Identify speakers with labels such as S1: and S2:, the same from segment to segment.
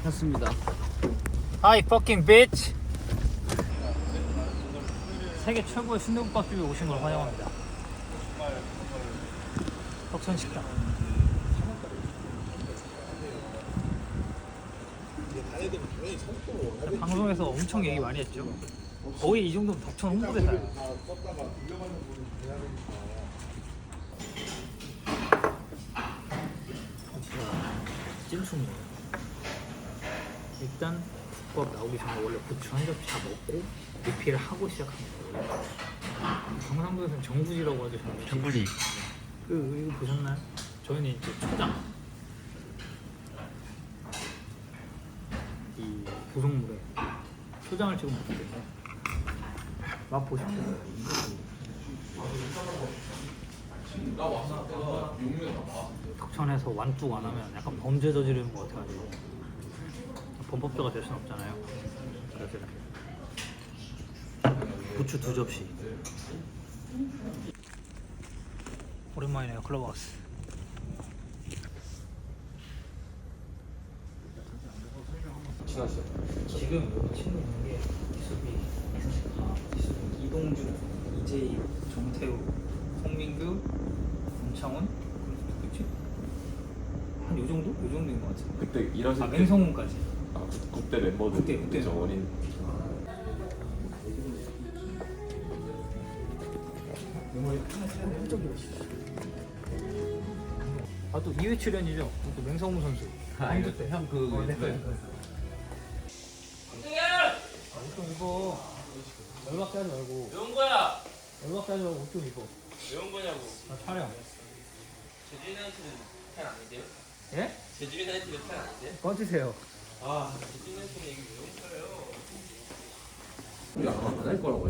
S1: 오셨습니다.
S2: Hi fucking bitch. 세계 최고의 순대국밥 집에 오신 걸 환영합니다. 덕천식당. 방송에서 엄청 얘기 많이 했죠. 거의 이 정도면 덕천 홍보대사예요. 찜충이에요. 일단 국밥 나오기 전에 원래 고추 한 접시 다 먹고 리필을 하고 시작합니다. 원래. 경상도에서는 정부지라고 하죠. 저는.
S1: 정부지.
S2: 그 이거 보셨나요? 저희는 이제 초장 이 구성물에 초장을 찍어 먹기 때문에 맛 보십시오. 덕천에서 완뚝 안 하면 약간 범죄 저지르는 것 같아가지고 범법자가 될순 없잖아요. 그래서 부추 두 접시. 오랜만이네요 클럽하우스 지금 여기 친구 있는 게 이수식하, 이수빈, 이동준, 이재희, 정태우, 송민규, 문창훈 그리고 누구지? 한요 정도? 요 정도인 것 같아
S3: 그때 일하실
S2: 아
S3: 때
S2: 맹성훈까지
S3: 아, 국- 국대 멤버들
S2: 국대, 국대.
S3: 저 어린
S2: 아또 2회 출연이죠 또 맹성훈 선수 때
S3: 형그
S2: 어, 내 거야. 아, 옷좀 입어. 열받게 하지 말고.
S4: 왜온 거야?
S2: 열받게 하지 말고 옷 좀 입어.
S4: 왜온 거냐고.
S2: 나 촬영.
S4: 제주 유나이티드 팬 아닌데요?
S2: 예?
S4: 제주 유나이티드 팬 아닌데?
S2: 꺼주세요.
S4: 아,
S3: 안할 거라고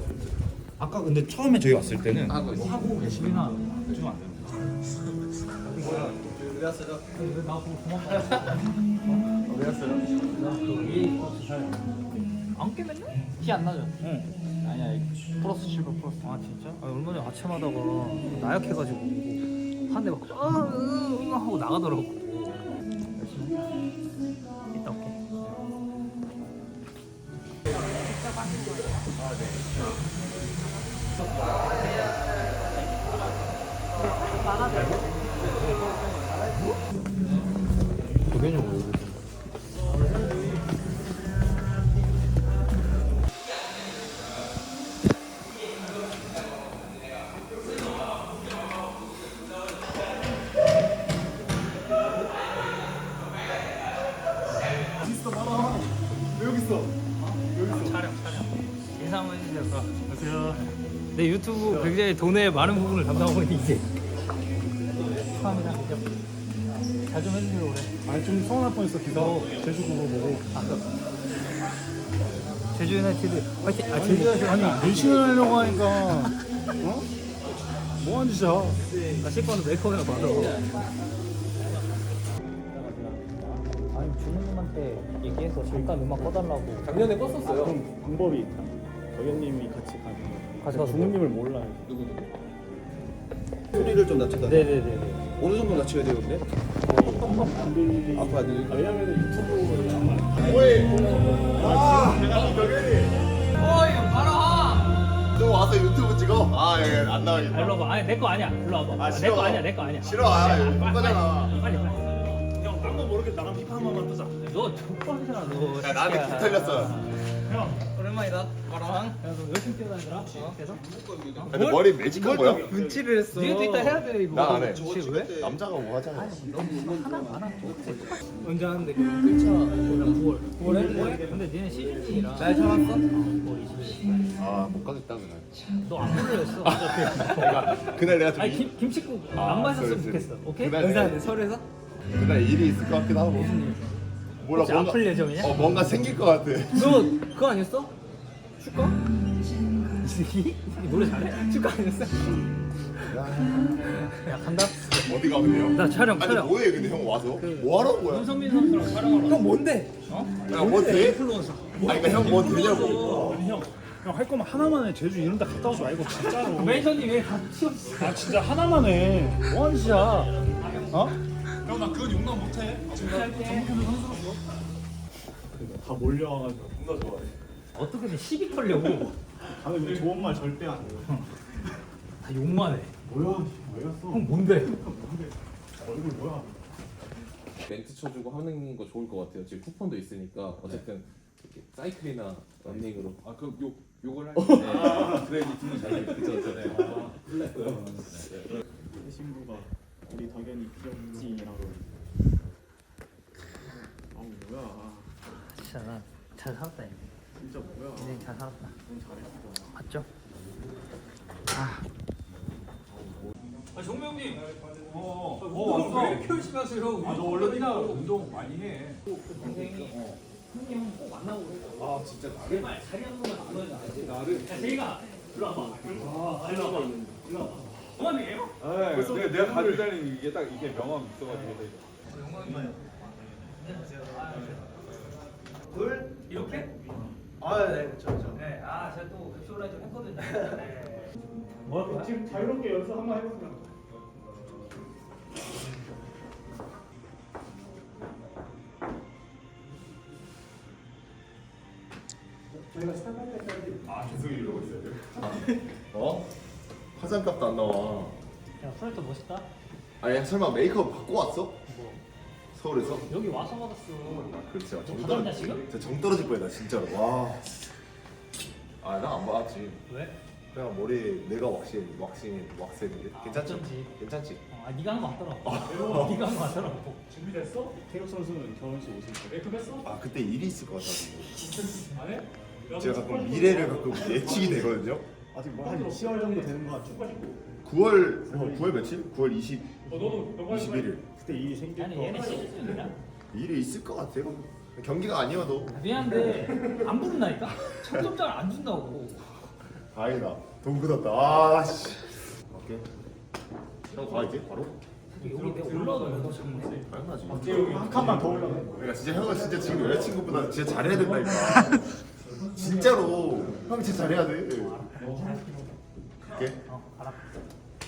S5: 아까 근데 처음에 저희 왔을 때는
S3: 아, 그
S2: 하고 계시나 해주면 안 되는 거야. 왜 왔어요? 왜 나보고 도망가? 어? 왜 왔어요? 나그 EA 스포츠 촬영. 안 깨면요? 티안 나죠? 응. 아니야, 플러스 실버 플러스. 아 진짜? 아, 얼마 전에 아침 하다가 나약해가지고 한대막 아, 으, 으, 하고 나가더라고. 열심히.
S3: 도겸이 모
S2: 돈의 많은 부분을 담당하고 있는 이제 축하합니다 잘좀 해주세요 올해.
S6: 아니 좀 서운할 뻔했어. 기사 제주 그거 보고.
S2: 제주 유나이티드 화이팅. 아 제주. 유나이티드
S6: 아니 문신을 하려고 하니까 어? 뭐하는 짓이야?
S2: 나 씻고는 메이크업이나 받아. 아니 주무님한테 얘기해서 잠깐 음악 꺼달라고.
S3: 작년에 껐었어요.
S6: 그럼 방법이 있다 덕현님이 같이 가는 거
S2: 같이 가서
S6: 주무님을 몰라요
S3: 누구
S5: 소리를 좀 낮춰달라.
S2: 네네네네
S5: 어느 정도 낮춰야 돼요, 근데?
S6: 안 들리게
S5: 앞으로 안 들리게?
S6: 아, 왜냐면 유튜브를
S5: 너 와서 유튜브 찍어? 아, 예, 안 나가겠다.
S2: 일로 와봐 아니 내 거 아니야 일로 와봐
S5: 아,
S2: 내
S5: 싫어.
S2: 거 아니야 내 거 아니야
S5: 싫어, 아,
S2: 빨리,
S5: 이거
S2: 빨리,
S5: 거잖아.
S2: 빨리 빨리
S6: 형 딴거 모르게 나랑 힙합 한번 뜨자
S2: 너 족발이잖아 너
S5: 야, 나한테. 기 털렸어.
S6: 형
S2: 오랜만이다 마랑 야너 열심히 뛰어다니더라 어? 계속?
S5: 근데 머리 매직한 거야?
S2: 분칠을 했어 니도 이따 해야 돼 이거
S5: 나안 해.
S2: 혹시 왜?
S5: 남자가 뭐 하잖아.
S2: 언제 하는데 그 1차 9월 9월에? 근데 니네 시즌이라 날 참았어? 뭐 20일
S5: 아, 못 가겠다, 그날.
S2: 너안 어차피
S5: 내가, 그날 내가 좀.
S2: 아니 김, 김치국
S5: 아,
S2: 안 마셨으면
S5: 그래,
S2: 좋겠어. 오케이?
S5: 그날
S2: 서울에서?
S5: 그날 일이 있을 것 같기도 하고. 몰라,
S2: 혹시 안풀 예정이냐?
S5: 어, 뭔가 생길 것 같아.
S2: 너 그거 아니었어? 축가? 이 노래 잘해? 축가 아니었어? 야 간다
S5: 어디 가면 돼요?
S2: 나 촬영
S5: 아니,
S2: 촬영
S5: 뭐해, 근데 형 와서? 뭐 하라는 거야?
S2: 윤성민 선수랑 촬영하러 형 뭔데? 어?
S5: 야, 뭐 돼?
S2: 인플루언서
S5: 아니, 그러니까 형뭐 되냐고.
S6: 아니 형 형 할 거면 하나만 해 제주 이런 데 갔다 오지 말고 진짜로
S2: 매니저님 왜 같이 없어?
S6: 아 진짜 하나만 해 뭐 하는 짓이야 어? 형나 그건 용납 못해
S2: 할게.
S6: 그러니까 다 몰려와가지고 존나 좋아해.
S2: 어떻게든 시비 털려고
S6: 다들 우리 좋은 말 절대 안 해.
S2: 다 욕만 해.
S6: 뭐야? 왜였어?
S2: 형 뭔데?
S6: 얼굴 뭐야?
S3: 멘트 쳐주고 하는 거 좋을 것 같아요. 지금 쿠폰도 있으니까 어쨌든 이렇게 사이클이나 런닝으로 아 그럼 욕 욕을 할 때. 그래 이제 둘이 잘 그죠 그죠.
S6: 신부가 우리 덕현이 귀엽지라고. 아 뭐야?
S2: 진짜 나 잘 살았다 이제.
S6: 진짜 뭐야?
S2: 인생 잘 살았다.
S6: 너무 잘했어.
S2: 맞죠? 아. 아 정명님. 어. 어 왔어. 왜 이렇게 열심히 하세요? 아 너 원래 그냥 운동 많이 해. 동생이 형님 꼭 만나고 그래. 아 진짜 나를 말 자리하는 거만 불러야 돼. 나를. 야 제이가 일로 와봐. 아 일로 와봐. 일로 와봐. 어머니에요?
S1: 내가, 내가 가지고 다니는 이게 딱 이게 명함 있어가지고
S2: 둘 이렇게?
S7: 아, 네, 그렇죠, 그렇죠.
S2: 네. 아 제가 또 급식을 좀 했거든요. 네. 뭐?
S6: 지금 자유롭게 연습 한번 해보세요.
S5: 아 계속 이러고 있어야 돼. 어? 화장값도 안 나와.
S2: 야 프라이터 멋있다.
S5: 아니 설마 메이크업 받고 왔어?
S2: 뭐
S5: 서울에서?
S2: 여기 와서 받았어.
S5: 아, 그렇지. 정
S2: 받았냐,
S5: 떨어
S2: 지금?
S5: 진짜 정 떨어질 뻔했다 진짜로. 와. 아 나 안 받았지.
S2: 왜?
S5: 그냥 머리 내가 왁싱 왁싱 왁스했는데
S2: 아,
S5: 괜찮지?
S2: 어쩐지.
S5: 괜찮지?
S2: 어, 아 네가 한 거 같더라고. 네가 한 거 같더라고.
S6: 준비됐어? 태욱 선수는 결혼식 때. 메이크업했어?
S5: 아 그때 일이 있을 것 같아서.
S6: 안 해?
S5: 제가 가끔 미래를 가끔 예측이 되거든요.
S6: 아직 뭐한 10월 정도 되는 거 같죠?
S5: 9월 9월 며칠? 9월 20
S6: 너도
S5: 21일.
S6: 그때 일이 생길
S2: 아니
S6: 거.
S2: 얘네 시즌이야.
S5: 일이 있을 것 같아요. 경기가 아니어도
S2: 미안한데 안 부른다니까. 청점장을 안 준다고.
S5: 다행이다. 돈 굳었다. 아 씨. 오케이. 형 가 이제 바로?
S2: 여기 내가 올라도 너 정말.
S5: 당연하지.
S6: 한 칸만 더 올라가.
S5: 그러니까 진짜 형은 진짜 지금 여자친구보다 진짜 잘해야 된다니까. 진짜로 형 진짜 잘해야 돼. 오케이.
S2: 어 알아.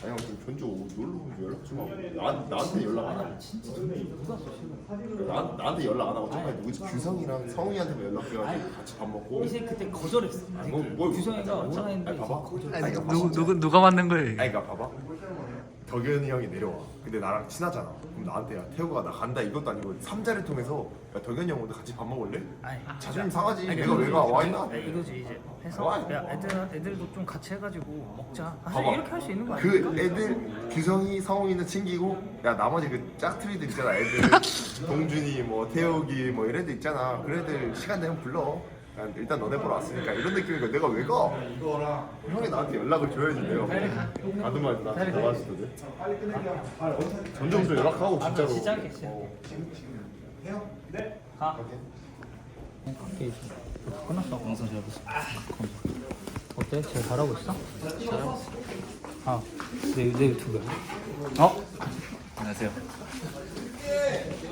S5: 아니 형 견주 놀러 오면 연락 좀 하고 나, 나한테 연락 안 하고
S2: 진짜 누가.
S5: 나, 나한테 연락 안 하고 저번에 누구지 규성이랑 성우이한테만 연락해가지고 같이 밥 먹고
S2: 이제 그때 거절했어.
S5: 뭐, 뭘
S2: 규성이가
S5: 맞죠?
S2: 원하는데
S5: 아니,
S2: 이제
S5: 봐봐.
S2: 거절.
S5: 아니, 봐봐.
S8: 누구 누가 만든 거예요?
S5: 아니 그러니까 봐봐 덕현이 형이 내려와 근데 나랑 친하잖아 그럼 나한테 야 태우가 나 간다 이것도 아니고 삼자를 통해서 야 덕현이 형 오늘 같이 밥 먹을래?
S2: 아니
S5: 자존심 상하지
S2: 아니,
S5: 내가 왜 가? 와 있나?
S2: 네, 이거지 이제 해서
S5: 와.
S2: 야 애들 애들도 좀 같이 해가지고 먹자. 아,
S5: 봐봐.
S2: 이렇게 할 수 있는
S5: 거그
S2: 아닙니까?
S5: 애들 규성이 성웅이는 챙기고 야 나머지 그 짝투리들 있잖아 애들 동준이 뭐 태욱이 뭐 이런 애들 있잖아 그런 애들 시간 되면 불러 야, 일단 너네 보러 왔으니까 이런 느낌이니까 내가 왜 가? 형이 나한테 연락을 줘야지 내가 뭐 가든 말든 나한테 뭐 하시거든 점점 좀 연락하고
S2: 아,
S5: 진짜로
S2: 진짜 하겠어.
S5: 어.
S2: 가. 오케이. 끝났어. 영상 잘 봤어. 어때? 잘 잘하고 있어? 잘하고 있어. 아, 내, 내 유튜브야.
S8: 어? 안녕하세요.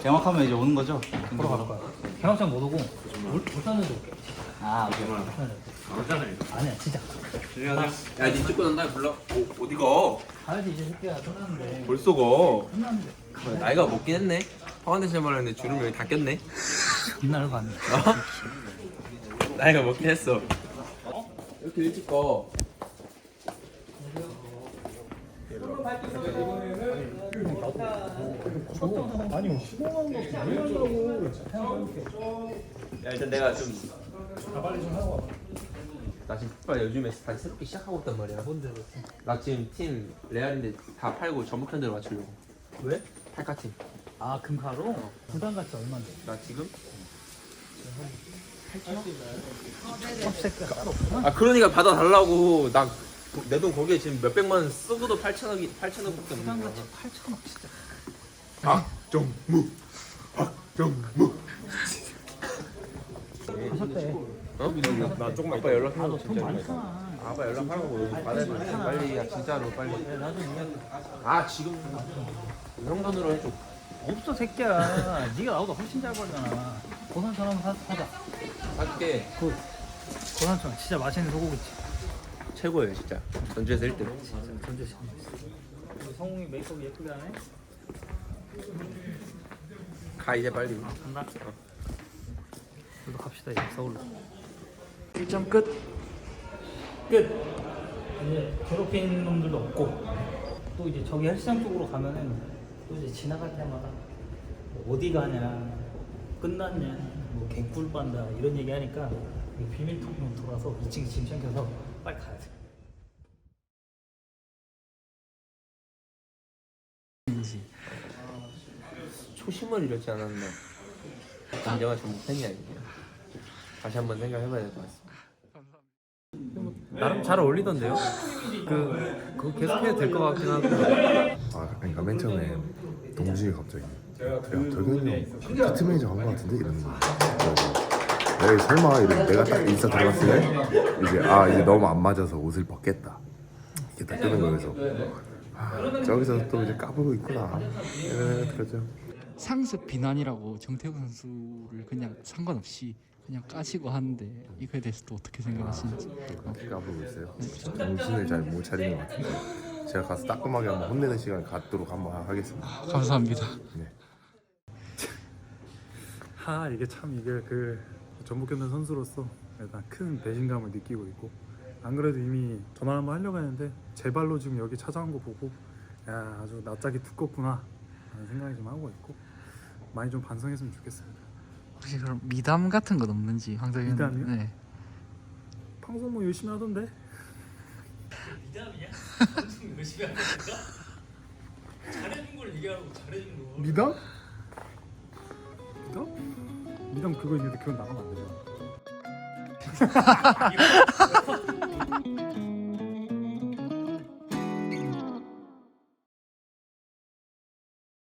S8: 개막하면 이제 오는 거죠?
S2: 보러 갈 거야. 경합장 못 오고 울, 울산에도 올게.
S8: 아 오케이.
S2: 아니야, 진짜.
S4: 야, 니 찍고 난 다음에 불러. 오, 어디 가?
S2: 가야지 이제 새끼야. 끝났는데.
S4: 벌써 가.
S2: 끝났는데.
S4: 나이가 먹긴 했네. 파운데이션 바르는데 주름 여기 다 꼈네.
S2: 빛나는 거 아니야?
S4: 나이가 먹긴 했어. 이렇게 일찍 가.
S6: 아니 시공한 거 당연하다고.
S4: 야, 일단 내가 좀. 나 지금 풋발 요즘에 다시 새롭게 시작하고 있단 말이야.
S2: 뭔데?
S4: 나 지금 팀 레알인데 다 팔고 전북 현대로 맞추려고.
S2: 왜?
S4: 팔카 팀.
S2: 아, 금카로? 부담 같이 얼마인데?
S4: 나 지금?
S2: 컵새끼 따로 없구나.
S4: 아 그러니까 받아달라고 나 내 돈 거기에 지금 몇 백만 원 쓰고도 8천억이 8천억밖에 없는
S2: 부담
S4: 거야.
S2: 같이 8천원 진짜.
S5: 박정무 박정무
S4: 어? 나 조금만 아빠.
S2: 아, 너돈 많잖아.
S4: 아빠 연락하라고 받아야 돼. 빨리 야 진짜로 빨리. 아 지금 형 돈으로 해줘.
S2: 없어 새끼야 네가 나보다 훨씬 잘 벌잖아 고산처럼 사, 사자
S4: 할게.
S2: 그 고산처럼 진짜 맛있는 소고기지
S4: 최고예요 진짜. 전주에서 1등.
S2: 진짜 전주 씨 성웅이 메이크업 예쁘게 하네
S4: 가 이제 빨리.
S2: 간다 우리도 갑시다 이제 서울로.
S9: 일정 끝.
S2: 끝. 이제 괴롭히는 놈들도 없고 또 이제 저기 헬스장 쪽으로 가면은 또 이제 지나갈 때마다 뭐 어디 가냐 끝났냐 뭐 개꿀 빤다 이런 얘기 하니까 이 비밀 통로 돌아서 2층 짐 챙겨서 빨리 가야 돼.
S4: 초심을 잃었지 않았나. 감정을 전복했냐 이게. 다시 한번 생각해봐야 될 것 같습니다. 나름 잘 어울리던데요? 그 그거 계속해도 될 것 같긴 하고.
S5: 아 그러니까 맨 처음에 동준이 갑자기. 야 덕현이 형 피트 매니저 간거 같은데? 이러는 거야. 그래서 에이 설마 이래 내가 딱 인스타 들어갔을 때 이제 아 이제 너무 안 맞아서 옷을 벗겠다. 이게 딱 뜨는 거여서. 아, 저기서 또 이제 까불고 있구나. 이런 생각 들었죠.
S10: 상습 비난이라고 정태욱 선수를 그냥 상관없이 그냥 까시고 하는데 이거에 대해서 또 어떻게 생각하시는지.
S5: 그렇게 까불고 있어요. 정신을 잘 못 차리는 것 같은데. 제가 가서 따끔하게 한번 혼내는 시간 갖도록 한번 하겠습니다.
S10: 감사합니다.
S5: 네.
S11: 하 이게 참 이게 그 전북현대 선수로서 일단 큰 배신감을 느끼고 있고 안 그래도 이미 전화 한번 하려고 했는데 제 발로 지금 여기 찾아온 거 보고 야 아주 낯짝이 두껍구나 라는 생각이 좀 하고 있고 많이 좀 반성했으면 좋겠습니다
S10: 혹시 그럼 미담 같은 건 없는지 황정현
S11: 미담이요?
S10: 네.
S11: 방송 뭐 열심히 하던데
S2: 미담이냐? 엄청 열심히 하는 거야? 잘해준 걸 얘기하라고 잘해준 거.
S11: 미담? 미담? 미담 그거 있는데 그건 나가면 안 되죠